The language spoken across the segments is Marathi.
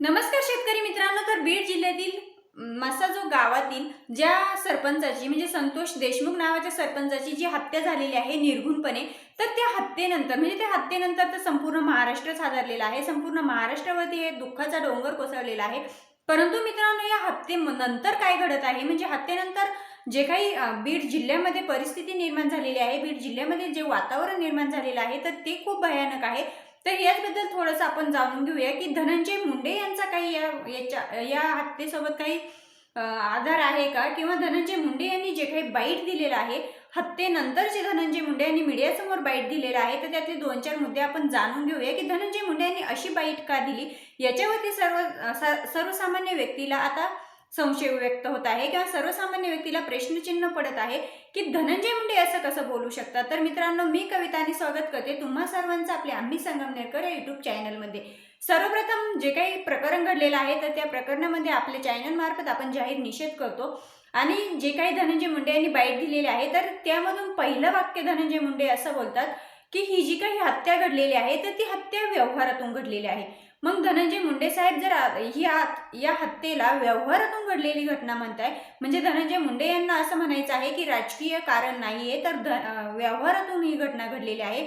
नमस्कार शेतकरी मित्रांनो तर बीड जिल्ह्यातील मसा जो गावातील ज्या सरपंचाची म्हणजे संतोष देशमुख नावाच्या सरपंचाची जी हत्या झालेली आहे निर्घुणपणे तर त्या हत्येनंतर म्हणजे त्या हत्येनंतर तर संपूर्ण महाराष्ट्रच हादरलेला आहे संपूर्ण महाराष्ट्रावरती हे दुःखाचा डोंगर कोसळलेला आहे. परंतु मित्रांनो या हत्येनंतर काय घडत आहे? म्हणजे हत्येनंतर जे काही बीड जिल्ह्यामध्ये परिस्थिती निर्माण झालेली आहे बीड जिल्ह्यामध्ये जे वातावरण निर्माण झालेलं आहे तर ते खूप भयानक आहे. तर याचबद्दल थोडंसं आपण जाणून घेऊया की धनंजय मुंडे यांचा काही या याच्या या हत्येसोबत काही आधार आहे का? किंवा धनंजय मुंडे यांनी जे काही बाईट दिलेलं आहे हत्येनंतर जे धनंजय मुंडे यांनी मीडियासमोर बाईट दिलेलं आहे तर त्यातले दोन चार मुद्दे आपण जाणून घेऊया की धनंजय मुंडे यांनी अशी बाईट का दिली? याच्यावरती सर्व स- सर्वसामान्य व्यक्तीला आता संशय व्यक्त होत आहे. किंवा सर्वसामान्य व्यक्तीला प्रश्नचिन्ह पडत आहे की धनंजय मुंडे असं कसं बोलू शकतात? तर मित्रांनो मी कविता आणि स्वागत करते तुम्हा सर्वांचं आपले आम्ही संगमनेरकर या युट्यूब चॅनलमध्ये सर्वप्रथम जे काही प्रकरण घडलेलं आहे तर त्या प्रकरणामध्ये आपल्या चॅनलमार्फत आपण जाहीर निषेध करतो. आणि जे काही धनंजय मुंडे यांनी बाईट दिलेली आहे तर त्यामधून पहिलं वाक्य धनंजय मुंडे असं बोलतात की ही जी काही हत्या घडलेली आहे तर ती हत्या व्यवहारातून घडलेली आहे. मग धनंजय मुंडे साहेब जर आ- ही आ- या हत्येला व्यवहारातून घडलेली घटना म्हणताय म्हणजे धनंजय मुंडे यांना असं म्हणायचं आहे की राजकीय कारण नाहीये तर ध व्यवहारातून ही घटना घडलेली आहे.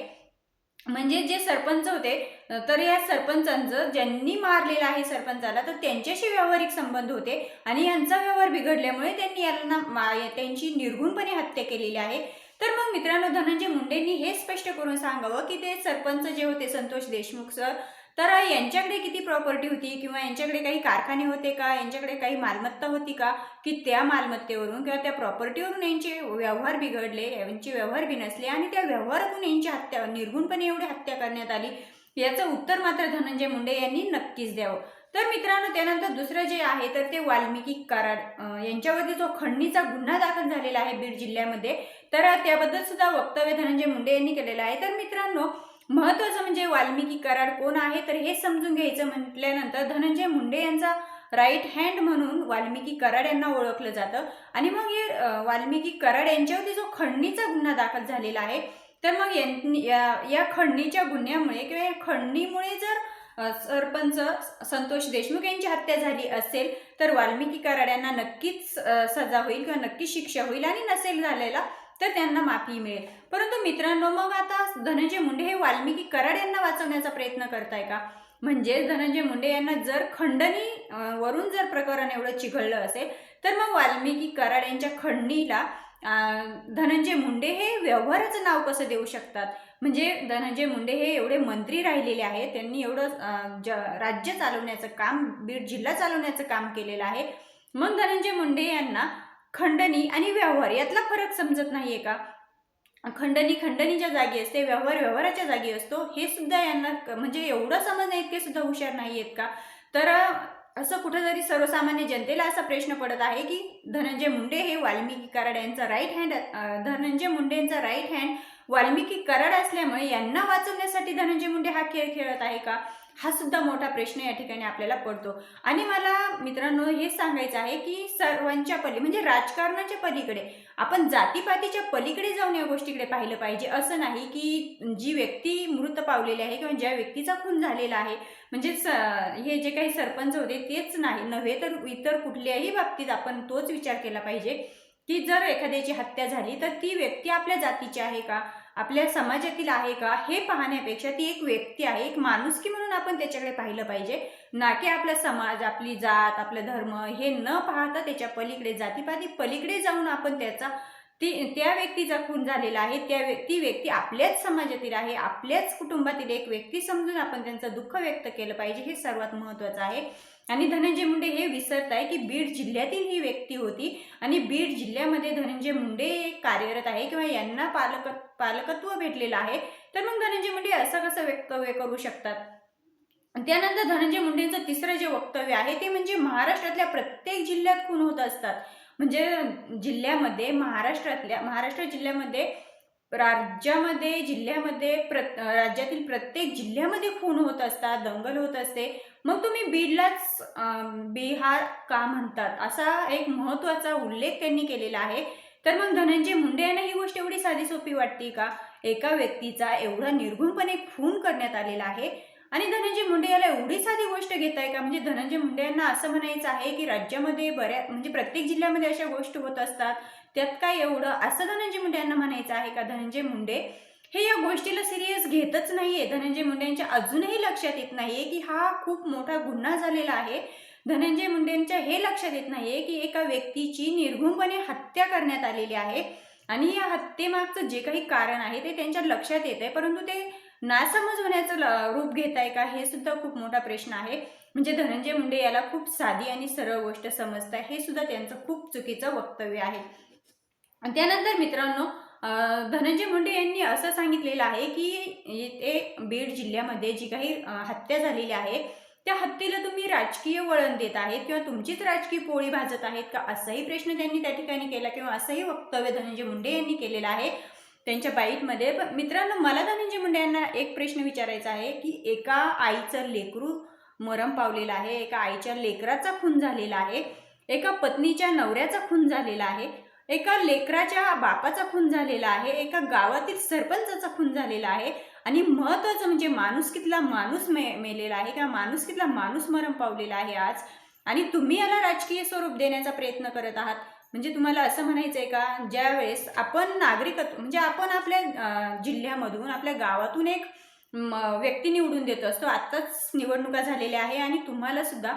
म्हणजे जे सरपंच होते तर या सरपंचांचं ज्यांनी मारलेलं आहे सरपंचाला तर त्यांच्याशी व्यावहारिक संबंध होते आणि यांचा व्यवहार बिघडल्यामुळे त्यांनी यांना मा- त्यांची निर्घुणपणे हत्या केलेली आहे. तर मग मित्रांनो धनंजय मुंडेंनी हे स्पष्ट करून सांगावं की ते सरपंच जे होते संतोष देशमुख सर तर यांच्याकडे किती प्रॉपर्टी होती? किंवा यांच्याकडे काही कारखाने होते का? यांच्याकडे काही मालमत्ता होती का? की त्या मालमत्तेवरून किंवा त्या प्रॉपर्टीवरून यांचे व्यवहार बिघडले यांचे व्यवहार बिनसले आणि त्या व्यवहारातून यांची हत्या निर्गुणपणे एवढी हत्या करण्यात आली? याचं उत्तर मात्र धनंजय मुंडे यांनी नक्कीच द्यावं. तर मित्रांनो त्यानंतर दुसरं जे आहे तर ते वाल्मिकी कराड. यांच्यावरती जो खंडणीचा गुन्हा दाखल झालेला आहे बीड जिल्ह्यामध्ये तर त्याबद्दल सुद्धा वक्तव्य धनंजय मुंडे यांनी केलेलं आहे. तर मित्रांनो महत्वाचं म्हणजे वाल्मिकी कराड कोण आहे? तर हे समजून घ्यायचं म्हटल्यानंतर धनंजय मुंडे यांचा राईट हँड म्हणून वाल्मिकी कराड यांना ओळखलं जातं. आणि मग हे वाल्मिकी कराड यांच्यावरती जो खंडणीचा गुन्हा दाखल झालेला आहे तर मग यांनी- या या खंडणीच्या गुन्ह्यामुळे किंवा या खंडणीमुळे जर सरपंच संतोष देशमुख यांची हत्या झाली असेल तर वाल्मिकी कराड यांना नक्कीच सजा होईल किंवा नक्कीच शिक्षा होईल आणि नसेल झालेला तर त्यांना माफी मिळेल. परंतु मित्रांनो मग आता धनंजय मुंडे हे वाल्मिकी कराड यांना वाचवण्याचा प्रयत्न करताय का? म्हणजे धनंजय मुंडे यांना जर खंडणी वरून जर प्रकरण एवढं चिघळलं असेल तर मग वाल्मिकी कराड यांच्या खंडणीला धनंजय मुंडे हे व्यवहाराचं नाव कसं देऊ शकतात? म्हणजे धनंजय मुंडे हे एवढे मंत्री राहिलेले आहेत त्यांनी एवढं ज राज्य चालवण्याचं काम बीड जिल्हा चालवण्याचं काम केलेलं आहे. मग धनंजय मुंडे यांना खंडणी आणि व्यवहार यातला फरक समजत नाहीये का? खंडणी खंडणीच्या जागी असते व्यवहार व्यवहाराच्या जागी असतो हे सुद्धा यांना म्हणजे एवढं समजणं इतके सुद्धा हुशार नाही आहेत का? तर असं कुठेतरी सर्वसामान्य जनतेला असा प्रश्न पडत आहे की धनंजय मुंडे हे वाल्मिकी कराड यांचा राईट हँड धनंजय मुंडे यांचा राईट हँड वाल्मिकी कराड असल्यामुळे यांना वाचवण्यासाठी धनंजय मुंडे हा खेळ खेळत आहे का? हा सुद्धा मोठा प्रश्न या ठिकाणी आपल्याला पडतो. आणि मला मित्रांनो हे सांगायचं आहे की सर्वांच्या पली म्हणजे राजकारणाच्या पलीकडे आपण जातीपातीच्या पलीकडे जाऊन या गोष्टीकडे पाहिलं पाहिजे. असं नाही की जी व्यक्ती मृत पावलेली आहे किंवा ज्या व्यक्तीचा खून झालेला आहे म्हणजे स हे जे काही सरपंच होते तेच नाही. नव्हे तर इतर कुठल्याही बाबतीत आपण तोच विचार केला पाहिजे की जर एखाद्याची हत्या झाली तर ती व्यक्ती आपल्या जातीची आहे का? आपल्या समाजातील आहे का हे पाहण्यापेक्षा ती एक व्यक्ती आहे एक माणुसकी म्हणून आपण त्याच्याकडे पाहिलं पाहिजे. ना की आपला समाज आपली जात आपलं धर्म हे न पाहता त्याच्या पलीकडे जातीपाती पलीकडे जाऊन आपण त्याचा ती त्या व्यक्तीचा खून झालेला आहे त्या ती व्यक्ती आपल्याच समाजातील आहे आपल्याच कुटुंबातील एक व्यक्ती समजून आपण त्यांचं दुःख व्यक्त केलं पाहिजे हे सर्वात महत्त्वाचं आहे. आणि धनंजय मुंडे हे विसरत आहे की बीड जिल्ह्यातील ही व्यक्ती होती आणि बीड जिल्ह्यामध्ये धनंजय मुंडे कार्यरत आहे किंवा यांना पालक पालकत्व भेटलेलं आहे तर मग धनंजय मुंडे असं कसं वक्तव्य करू शकतात? त्यानंतर धनंजय मुंडेंचं तिसरं जे वक्तव्य आहे ते म्हणजे महाराष्ट्रातल्या प्रत्येक जिल्ह्यात खून होत असतात. म्हणजे जिल्ह्यामध्ये महाराष्ट्रातल्या महाराष्ट्र जिल्ह्यामध्ये राज्यामध्ये जिल्ह्यामध्ये प्र राज्यातील प्रत्येक जिल्ह्यामध्ये खून होत असतात दंगल होत असते. मग तुम्ही बीडलाच बिहार का म्हणतात? असा एक महत्त्वाचा उल्लेख त्यांनी केलेला आहे. तर मग धनंजय मुंडे यांना ही गोष्ट एवढी साधी सोपी वाटते का? एका व्यक्तीचा एवढा निर्गुणपणे खून करण्यात आलेला आहे. आणि धनंजय मुंडे याला एवढी साधी गोष्ट घेत आहे का? म्हणजे धनंजय मुंडे यांना असं म्हणायचं आहे की राज्यामध्ये बऱ्या म्हणजे प्रत्येक जिल्ह्यामध्ये अशा गोष्टी होत असतात त्यात काय एवढं? असं धनंजय मुंडे यांना म्हणायचं आहे का? धनंजय मुंडे हे या गोष्टीला सिरियस घेतच नाहीये. धनंजय मुंडे यांच्या अजूनही लक्षात येत नाहीये की हा खूप मोठा गुन्हा झालेला आहे. धनंजय मुंडेंच्या हे लक्षात येत नाहीये की एका व्यक्तीची निर्घुणपणे हत्या करण्यात आलेली आहे. आणि या हत्येमागचं जे काही कारण आहे ते त्यांच्या लक्षात येत आहे परंतु ते नासमज होण्याचं रूप घेत आहे का हे सुद्धा खूप मोठा प्रश्न आहे. म्हणजे धनंजय मुंडे याला खूप साधी आणि सरळ गोष्ट समजत आहे हे सुद्धा त्यांचं खूप चुकीचं वक्तव्य आहे. त्यानंतर मित्रांनो धनंजय मुंडे यांनी असं सांगितलेलं आहे की ते बीड जिल्ह्यामध्ये जी काही हत्या झालेली आहे त्या हत्येला तुम्ही राजकीय वळण देत आहेत किंवा तुमचीच राजकीय पोळी भाजत आहेत का असाही प्रश्न त्यांनी त्या ठिकाणी केला किंवा असंही वक्तव्य धनंजय मुंडे यांनी केलेलं आहे. त्यांच्या बाईटमध्ये. पण मित्रांनो मला धनंजय मुंडे यांना एक प्रश्न विचारायचा आहे की एका आईचं लेकरू मरम पावलेलं आहे एका आईच्या लेकराचा खून झालेला आहे एका पत्नीच्या नवऱ्याचा खून झालेला आहे एका लेकराच्या बापाचा खून झालेला आहे एका गावातील सरपंचाचा खून झालेला आहे आणि महत्वाचं म्हणजे माणुसकीतला माणूस मे मेलेला आहे किंवा माणुसकीतला माणूस मरम पावलेला आहे आज. आणि तुम्ही याला राजकीय स्वरूप देण्याचा प्रयत्न करत आहात. म्हणजे तुम्हाला असं म्हणायचं आहे का ज्यावेळेस आपण नागरिकत्व म्हणजे आपण आपल्या जिल्ह्यामधून आपल्या गावातून एक व्यक्ती निवडून देत असतो आत्ताच निवडणुका झालेल्या आहे आणि तुम्हाला सुद्धा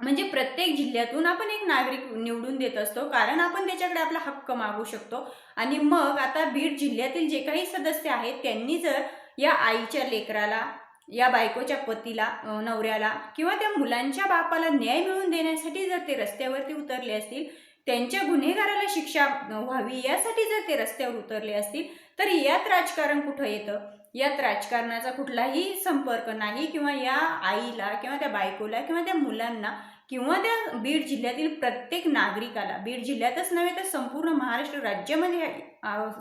म्हणजे प्रत्येक जिल्ह्यातून आपण एक नागरिक निवडून देत असतो कारण आपण त्याच्याकडे आपला हक्क मागू शकतो. आणि मग आता बीड जिल्ह्यातील जे काही सदस्य आहेत त्यांनी जर या आईच्या लेकराला या बायकोच्या पतीला नवऱ्याला किंवा त्या मुलांच्या बापाला न्याय मिळवून देण्यासाठी जर ते रस्त्यावरती उतरले असतील त्यांच्या गुन्हेगाराला शिक्षा व्हावी यासाठी जर ते रस्त्यावर उतरले असतील तर यात राजकारण कुठं येतं? यात राजकारणाचा कुठलाही संपर्क नाही किंवा या आईला किंवा त्या बायकोला किंवा त्या मुलांना किंवा त्या बीड जिल्ह्यातील प्रत्येक नागरिकाला बीड जिल्ह्यातच नव्हे तर संपूर्ण महाराष्ट्र राज्यामध्ये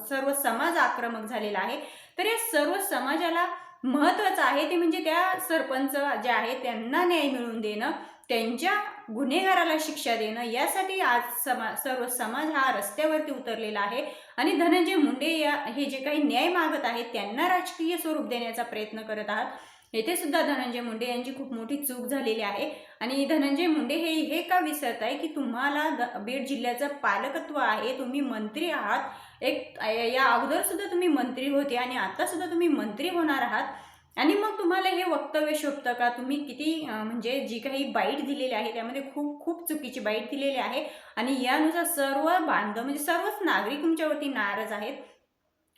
सर्व समाज आक्रमक झालेला आहे. तर या सर्व समाजाला महत्त्वाचं आहे ते म्हणजे त्या सरपंच जे आहे त्यांना न्याय मिळवून देणं त्यांच्या गुन्हेगाराला शिक्षा देणं यासाठी आज समा सर्व समाज हा रस्त्यावरती उतरलेला आहे. आणि धनंजय मुंडे या हे जे काही न्याय मागत आहेत त्यांना राजकीय स्वरूप देण्याचा प्रयत्न करत आहात. येथे सुद्धा धनंजय मुंडे यांची खूप मोठी चूक झालेली आहे. आणि धनंजय मुंडे हे हे का विसरत आहे की तुम्हाला बीड जिल्ह्याचं पालकत्व आहे तुम्ही मंत्री आहात. एक या अगोदर सुद्धा तुम्ही मंत्री होते आणि आता सुद्धा तुम्ही मंत्री होणार आहात. आणि मग तुम्हाला हे वक्तव्य शोभतं का? तुम्ही किती म्हणजे जी काही बाईट दिलेली आहे त्यामध्ये खूप खूप चुकीची बाईट दिलेली आहे आणि यानुसार सर्व बांधव म्हणजे सर्वच नागरिक तुमच्यावरती नाराज आहेत.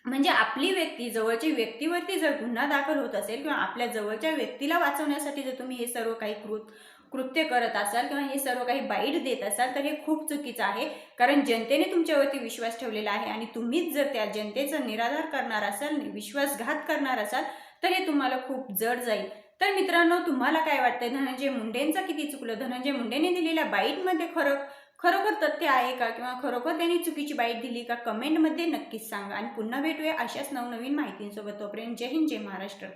म्हणजे आपली व्यक्ती जवळची व्यक्तीवरती जर गुन्हा दाखल होत असेल किंवा आपल्या जवळच्या व्यक्तीला वाचवण्यासाठी जर तुम्ही हे सर्व काही कृत कृत्य करत असाल किंवा हे सर्व काही बाईट देत असाल तर हे खूप चुकीचं आहे. कारण जनतेने तुमच्यावरती विश्वास ठेवलेला आहे आणि तुम्हीच जर त्या जनतेचा निराधार करणार असाल विश्वासघात करणार असाल तर हे तुम्हाला खूप जड जाईल. तर मित्रांनो तुम्हाला काय वाटतंय? धनंजय मुंडेंचं किती चुकलं? धनंजय मुंडेने दिलेल्या बाईटमध्ये खरं खरोखर तथ्य आहे का? किंवा खरोखर त्यांनी चुकीची बाईट दिली का? कमेंटमध्ये नक्कीच सांगा. आणि पुन्हा भेटूया अशाच नवनवीन माहितींसोबत. तोपर्यंत जय हिंद जय महाराष्ट्र.